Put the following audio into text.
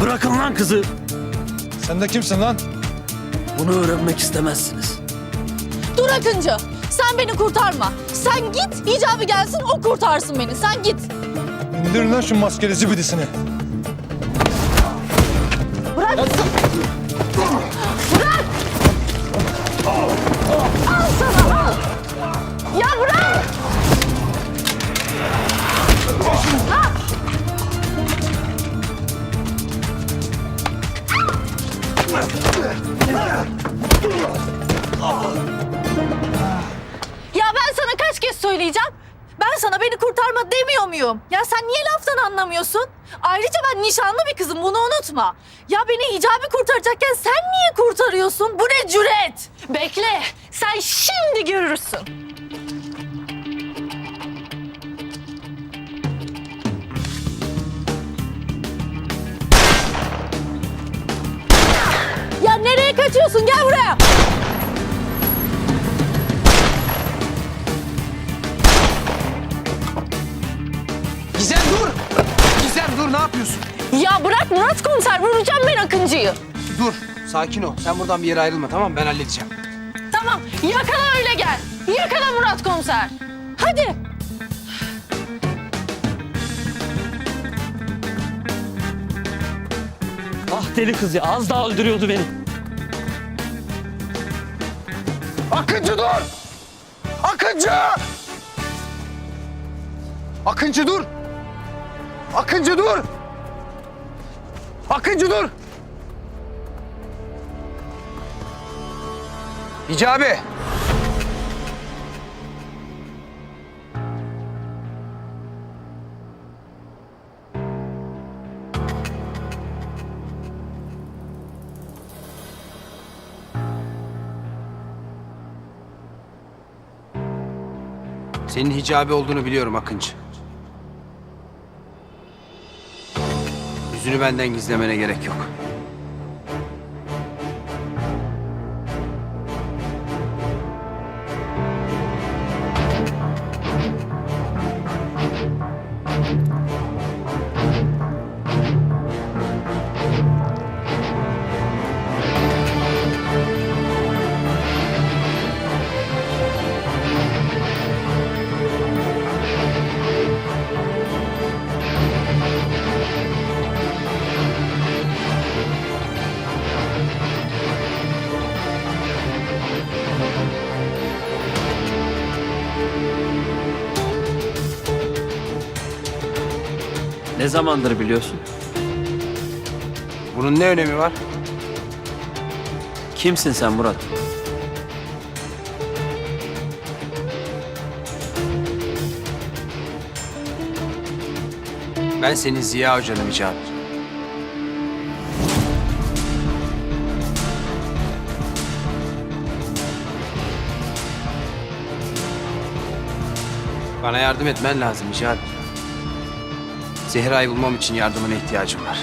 Bırakın lan kızı. Sen de kimsin lan? Bunu öğrenmek istemezsiniz. Dur Akıncı. Sen beni kurtarma. Sen git icabı gelsin o kurtarsın beni. Sen git. İndir lan şu maskeli zibidisini. Söyleyeceğim? Ben sana beni kurtarma demiyor muyum? Ya sen niye laftan anlamıyorsun? Ayrıca ben nişanlı bir kızım bunu unutma. Ya beni hicabi kurtaracakken sen niye kurtarıyorsun? Bu ne cüret? Bekle sen şimdi görürsün. Ya nereye kaçıyorsun? Gel buraya. Yapıyorsun? Ya bırak Murat komiser vuracağım ben Akıncı'yı. Dur sakin ol. Sen buradan bir yere ayrılma tamam mı? Ben halledeceğim. Tamam yakala öyle gel. Yakala Murat komiser. Hadi. Ah deli kız ya az daha öldürüyordu beni. Akıncı dur! Akıncı! Akıncı dur! Akıncı dur! Akıncı dur! Hicabi! Senin hicabi olduğunu biliyorum Akıncı. Yüzünü benden gizlemene gerek yok. Ne zamandır biliyorsun? Bunun ne önemi var? Kimsin sen Murat? Ben senin Ziya Hoca'nım Hicabi. Bana yardım etmen lazım Hicabi. Zehra'yı bulmam için yardımına ihtiyacım var.